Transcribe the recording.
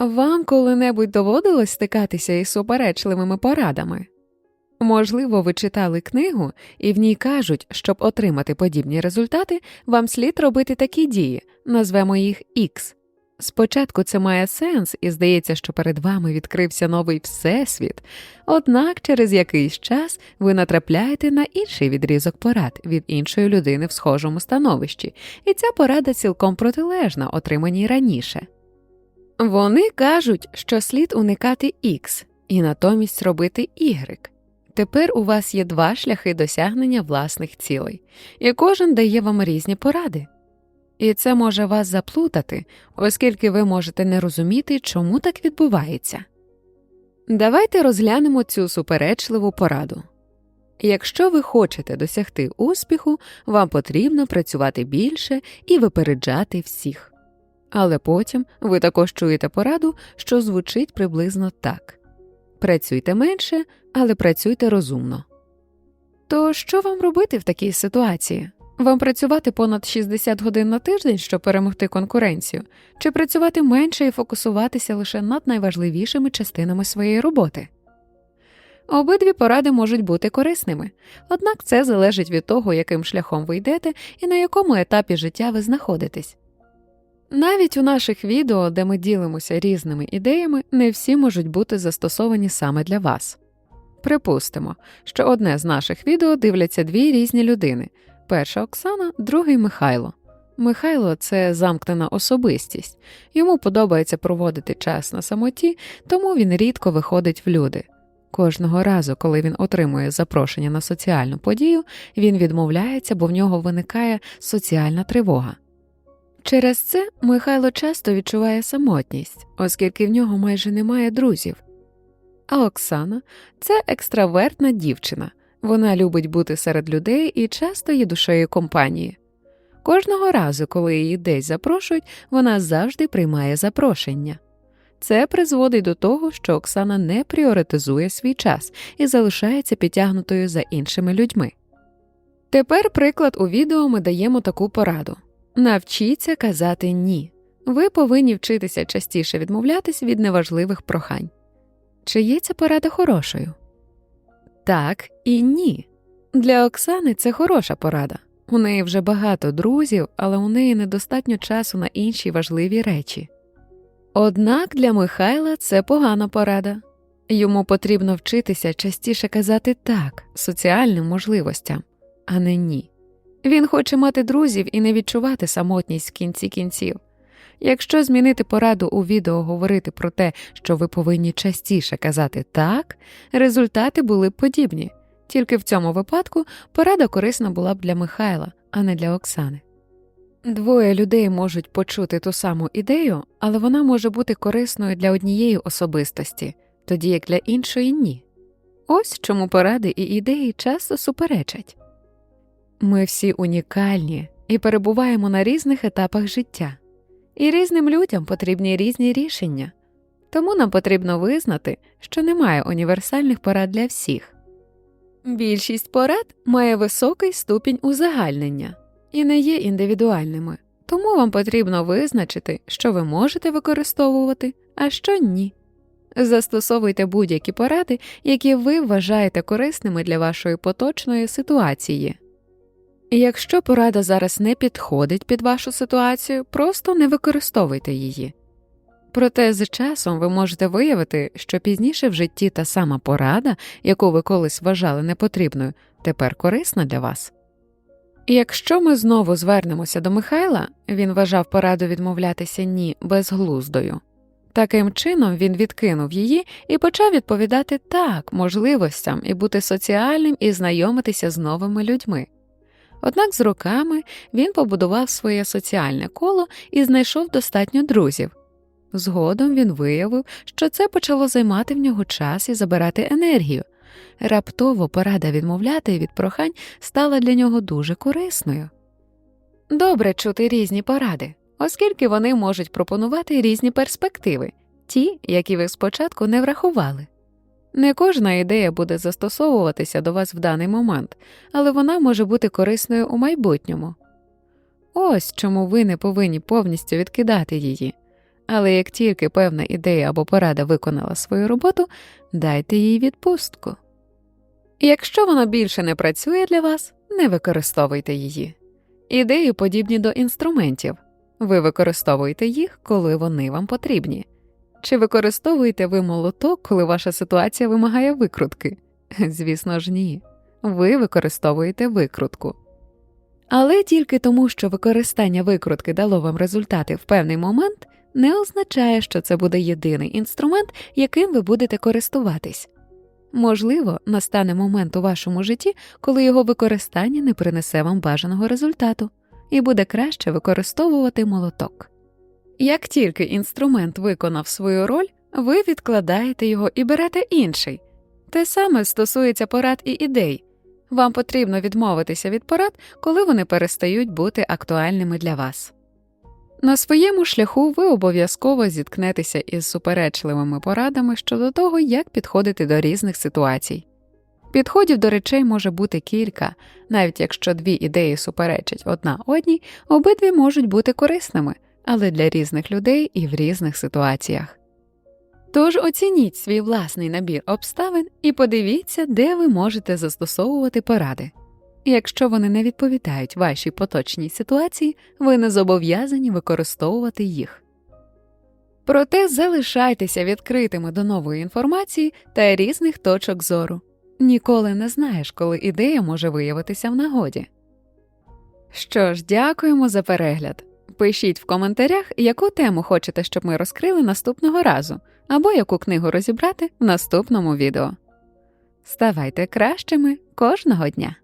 Вам коли-небудь доводилось стикатися із суперечливими порадами? Можливо, ви читали книгу, і в ній кажуть, щоб отримати подібні результати, вам слід робити такі дії, назвемо їх X. Спочатку це має сенс, і здається, що перед вами відкрився новий всесвіт, однак через якийсь час ви натрапляєте на інший відрізок порад від іншої людини в схожому становищі, і ця порада цілком протилежна, отриманій раніше. Вони кажуть, що слід уникати X і натомість робити Y. Тепер у вас є два шляхи досягнення власних цілей, і кожен дає вам різні поради. І це може вас заплутати, оскільки ви можете не розуміти, чому так відбувається. Давайте розглянемо цю суперечливу пораду. Якщо ви хочете досягти успіху, вам потрібно працювати більше і випереджати всіх. Але потім ви також чуєте пораду, що звучить приблизно так працюйте менше, але працюйте розумно. То що вам робити в такій ситуації? Вам працювати понад 60 годин на тиждень, щоб перемогти конкуренцію, чи працювати менше і фокусуватися лише над найважливішими частинами своєї роботи? Обидві поради можуть бути корисними, однак це залежить від того, яким шляхом ви йдете і на якому етапі життя ви знаходитесь. Навіть у наших відео, де ми ділимося різними ідеями, не всі можуть бути застосовані саме для вас. Припустимо, що одне з наших відео дивляться дві різні людини перша Оксана, другий Михайло. Михайло це замкнена особистість, йому подобається проводити час на самоті, тому він рідко виходить в люди. Кожного разу, коли він отримує запрошення на соціальну подію, він відмовляється, бо в нього виникає соціальна тривога. Через це Михайло часто відчуває самотність, оскільки в нього майже немає друзів. А Оксана це екстравертна дівчина, вона любить бути серед людей і часто є душею компанії. Кожного разу, коли її десь запрошують, вона завжди приймає запрошення. Це призводить до того, що Оксана не пріоритизує свій час і залишається підтягнутою за іншими людьми. Тепер приклад у відео ми даємо таку пораду навчіться казати ні. Ви повинні вчитися частіше відмовлятись від неважливих прохань. Чи є ця порада хорошою? Так і ні. Для Оксани це хороша порада. У неї вже багато друзів, але у неї недостатньо часу на інші важливі речі. Однак для Михайла це погана порада йому потрібно вчитися частіше казати так соціальним можливостям, а не ні. Він хоче мати друзів і не відчувати самотність в кінці кінців. Якщо змінити пораду у відео говорити про те, що ви повинні частіше казати так, результати були б подібні, тільки в цьому випадку порада корисна була б для Михайла, а не для Оксани. Двоє людей можуть почути ту саму ідею, але вона може бути корисною для однієї особистості, тоді як для іншої ні. Ось чому поради і ідеї часто суперечать. Ми всі унікальні і перебуваємо на різних етапах життя, і різним людям потрібні різні рішення, тому нам потрібно визнати, що немає універсальних порад для всіх. Більшість порад має високий ступінь узагальнення і не є індивідуальними, тому вам потрібно визначити, що ви можете використовувати, а що ні. Застосовуйте будь-які поради, які ви вважаєте корисними для вашої поточної ситуації. Якщо порада зараз не підходить під вашу ситуацію, просто не використовуйте її. Проте з часом ви можете виявити, що пізніше в житті та сама порада, яку ви колись вважали непотрібною, тепер корисна для вас. Якщо ми знову звернемося до Михайла, він вважав пораду відмовлятися ні безглуздою. Таким чином він відкинув її і почав відповідати так можливостям і бути соціальним і знайомитися з новими людьми. Однак з роками він побудував своє соціальне коло і знайшов достатньо друзів. Згодом він виявив, що це почало займати в нього час і забирати енергію. Раптово порада відмовляти від прохань стала для нього дуже корисною. Добре чути різні поради, оскільки вони можуть пропонувати різні перспективи, ті, які ви спочатку не врахували. Не кожна ідея буде застосовуватися до вас в даний момент, але вона може бути корисною у майбутньому. Ось чому ви не повинні повністю відкидати її, Але як тільки певна ідея або порада виконала свою роботу, дайте їй відпустку. Якщо воно більше не працює для вас, не використовуйте її. Ідеї подібні до інструментів. Ви використовуєте їх, коли вони вам потрібні. Чи використовуєте ви молоток, коли ваша ситуація вимагає викрутки? Звісно ж, ні. Ви використовуєте викрутку. Але тільки тому, що використання викрутки дало вам результати в певний момент, не означає, що це буде єдиний інструмент, яким ви будете користуватись. Можливо, настане момент у вашому житті, коли його використання не принесе вам бажаного результату, і буде краще використовувати молоток. Як тільки інструмент виконав свою роль, ви відкладаєте його і берете інший. Те саме стосується порад і ідей. Вам потрібно відмовитися від порад, коли вони перестають бути актуальними для вас. На своєму шляху ви обов'язково зіткнетеся із суперечливими порадами щодо того, як підходити до різних ситуацій. Підходів до речей може бути кілька, навіть якщо дві ідеї суперечать одна одній, обидві можуть бути корисними, але для різних людей і в різних ситуаціях. Тож оцініть свій власний набір обставин і подивіться, де ви можете застосовувати поради. Якщо вони не відповідають вашій поточній ситуації, ви не зобов'язані використовувати їх. Проте залишайтеся відкритими до нової інформації та різних точок зору. Ніколи не знаєш, коли ідея може виявитися в нагоді. Що ж, дякуємо за перегляд. Пишіть в коментарях, яку тему хочете, щоб ми розкрили наступного разу, або яку книгу розібрати в наступному відео. Ставайте кращими кожного дня!